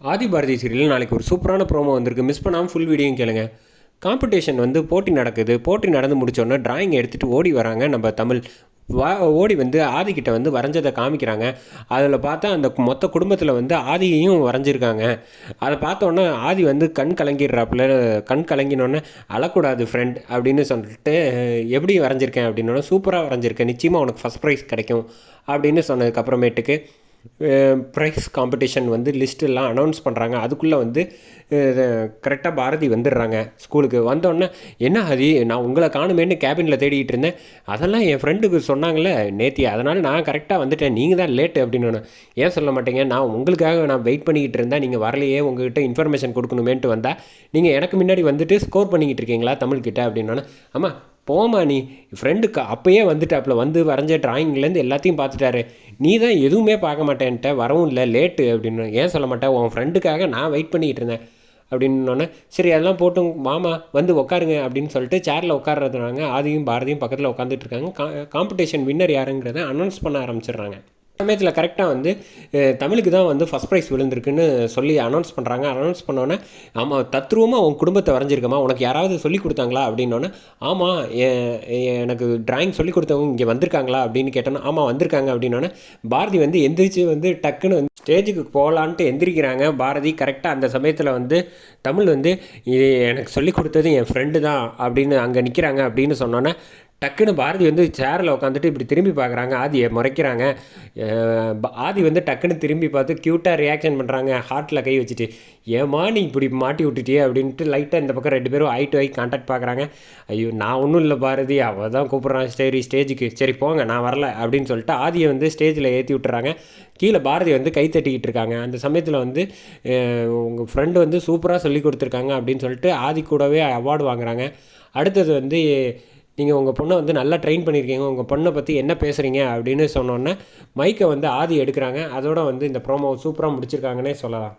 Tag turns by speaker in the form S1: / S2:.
S1: ஆதி Bharathi serial நாளைக்கு ஒரு சூப்பரான ப்ரோமோ வந்திருக்கு. மிஸ் பண்ணாமல் ஃபுல் வீடியோயும் கேளுங்க. காம்படிஷன் வந்து போட்டி நடக்குது. போட்டி நடந்து முடிச்சோடனே டிராயிங் எடுத்துகிட்டு ஓடி வராங்க. நம்ம தமிழ் வா ஓடி வந்து ஆதிக்கிட்ட வந்து வரைஞ்சதை காமிக்கிறாங்க. அதில் பார்த்தா அந்த மொத்த குடும்பத்தில் வந்து ஆதியையும் வரைஞ்சிருக்காங்க. அதை பார்த்தோன்னே ஆதி வந்து கண் கலங்கிடுறாப்புல. கண் கலங்கினோடனே அழக்கூடாது ஃப்ரெண்ட் அப்படின்னு சொல்லிட்டு எப்படி வரைஞ்சிருக்கேன்? அப்படின்னோடனே சூப்பராக வரைஞ்சிருக்கேன். நிச்சயமாக உனக்கு ஃபஸ்ட் ப்ரைஸ் கிடைக்கும். அப்படின்னு சொன்னதுக்கப்புறமேட்டுக்கு ப்ரைஸ் காம்படிஷன் வந்து லிஸ்ட்டெல்லாம் அனௌன்ஸ் பண்ணுறாங்க அதுக்குள்ளே வந்து கரெக்டாக பாரதி வந்துடுறாங்க ஸ்கூலுக்கு வந்தோடனே என்ன ஹரி நான் உங்களை காணுமேன்னு கேபினில் தேடிக்கிட்டு இருந்தேன். அதெல்லாம் என் ஃப்ரெண்டுக்கு சொன்னாங்களே நேத்தி அதனால் நான் கரெக்டாக வந்துட்டேன். நீங்கள் தான் லேட்டு அப்படின்னு. ஏன் சொல்ல மாட்டேங்க? நான் உங்களுக்காக நான் வெயிட் பண்ணிக்கிட்டு இருந்தேன். நீங்கள் வரலையே உங்ககிட்ட இன்ஃபர்மேஷன் கொடுக்கணுமேன்ட்டு வந்தால் நீங்கள் எனக்கு முன்னாடி வந்துட்டு ஸ்கோர் பண்ணிக்கிட்டு இருக்கீங்களா தமிழ்கிட்ட? அப்படின்னோன்னே ஆமாம் போமா நீ. ஃப்ரெண்டுக்கு அப்பயே வந்துட்டாப்புல வந்து வரைஞ்ச டிராயிங்லேருந்து எல்லாத்தையும் பார்த்துட்டாரு. நீ தான் எதுவுமே பார்க்க மாட்டேன்ட்ட. வரவும் இல்லை. லேட்டு அப்படின்னு ஏன் சொல்ல மாட்டேன்? உன் ஃப்ரெண்டுக்காக நான் வெயிட் பண்ணிக்கிட்டு இருந்தேன். அப்படின்னோடனே சரி அதெல்லாம் போட்டும் மாமா வந்து உட்காருங்க அப்படின்னு சொல்லிட்டு சேரில் உட்காடுறதுனாங்க ஆதியும் பாரதியும் பக்கத்தில் உட்காந்துட்டு இருக்காங்க. கா காம்படிஷன் வின்னர் யாருங்கிறத அனௌன்ஸ் பண்ண ஆரம்பிச்சிடுறாங்க. சமயத்தில் கரெக்டாக வந்து தமிழுக்கு தான் வந்து ஃபஸ்ட் ப்ரைஸ் விழுந்திருக்குன்னு சொல்லி அனௌன்ஸ் பண்ணுறாங்க அனௌன்ஸ் பண்ணோன்னே ஆமாம் தத்ரூபமாக உன் குடும்பத்தை வரைஞ்சிருக்கமா? உனக்கு யாராவது சொல்லி கொடுத்தாங்களா? அப்படின்னோன்னே ஆமாம் எனக்கு டிராயிங் சொல்லி கொடுத்தவங்க இங்கே வந்திருக்காங்களா? அப்படின்னு கேட்டோன்னா ஆமாம் வந்திருக்காங்க அப்படின்னோன்னே பாரதி வந்து எந்திரிச்சு வந்து டக்குன்னு வந்து ஸ்டேஜுக்கு போகலான்ட்டு எந்திரிக்கிறாங்க. பாரதி கரெக்டாக அந்த சமயத்தில் வந்து தமிழ் வந்து இது எனக்கு சொல்லி கொடுத்தது என் ஃப்ரெண்டு தான் அப்படின்னு அங்கே நிற்கிறாங்க அப்படின்னு சொன்னோன்னே டக்குன்னு பாரதி வந்து சேரில் உட்காந்துட்டு இப்படி திரும்பி பார்க்குறாங்க. ஆதியை முறைக்கிறாங்க. ப- ஆதி வந்து டக்குன்னு திரும்பி பார்த்து க்யூட்டாக ரியாக்ஷன் பண்ணுறாங்க ஹார்ட்டில் கை வச்சுட்டு ஏமா நீ இப்படி மாட்டி விட்டுட்டியே? அப்படின்ட்டு லைட்டாக இந்த பக்கம் ரெண்டு பேரும் ஐ டு ஐ கான்டாக்ட் பார்க்குறாங்க. ஐயோ நான் ஒன்றும் இல்லை பாரதி. அவள் தான் கூப்பிட்றான். சரி ஸ்டேஜுக்கு சரி போங்க. நான் வரல. அப்படின்னு சொல்லிட்டு ஆதியை வந்து ஸ்டேஜில் ஏற்றி விட்டுறாங்க. கீழே பாரதி வந்து கை தட்டிக்கிட்டு இருக்காங்க. அந்த சமயத்தில் வந்து உங்கள் ஃப்ரெண்டு வந்து சூப்பராக சொல்லி கொடுத்துருக்காங்க அப்படின்னு சொல்லிட்டு ஆதி கூடவே அவார்டு வாங்குறாங்க. அடுத்தது வந்து நீங்கள் உங்கள் பொண்ணை வந்து நல்லா ட்ரெயின் பண்ணியிருக்கீங்க உங்கள் பொண்ணை பற்றி என்ன பேசுகிறீங்க அப்படின்னு சொன்னோன்னே மைக்கை வந்து ஆதி எடுக்கிறாங்க. அதோட வந்து இந்த ப்ரோமோ சூப்பராக முடிச்சிருக்காங்கன்னே சொல்லலாம்.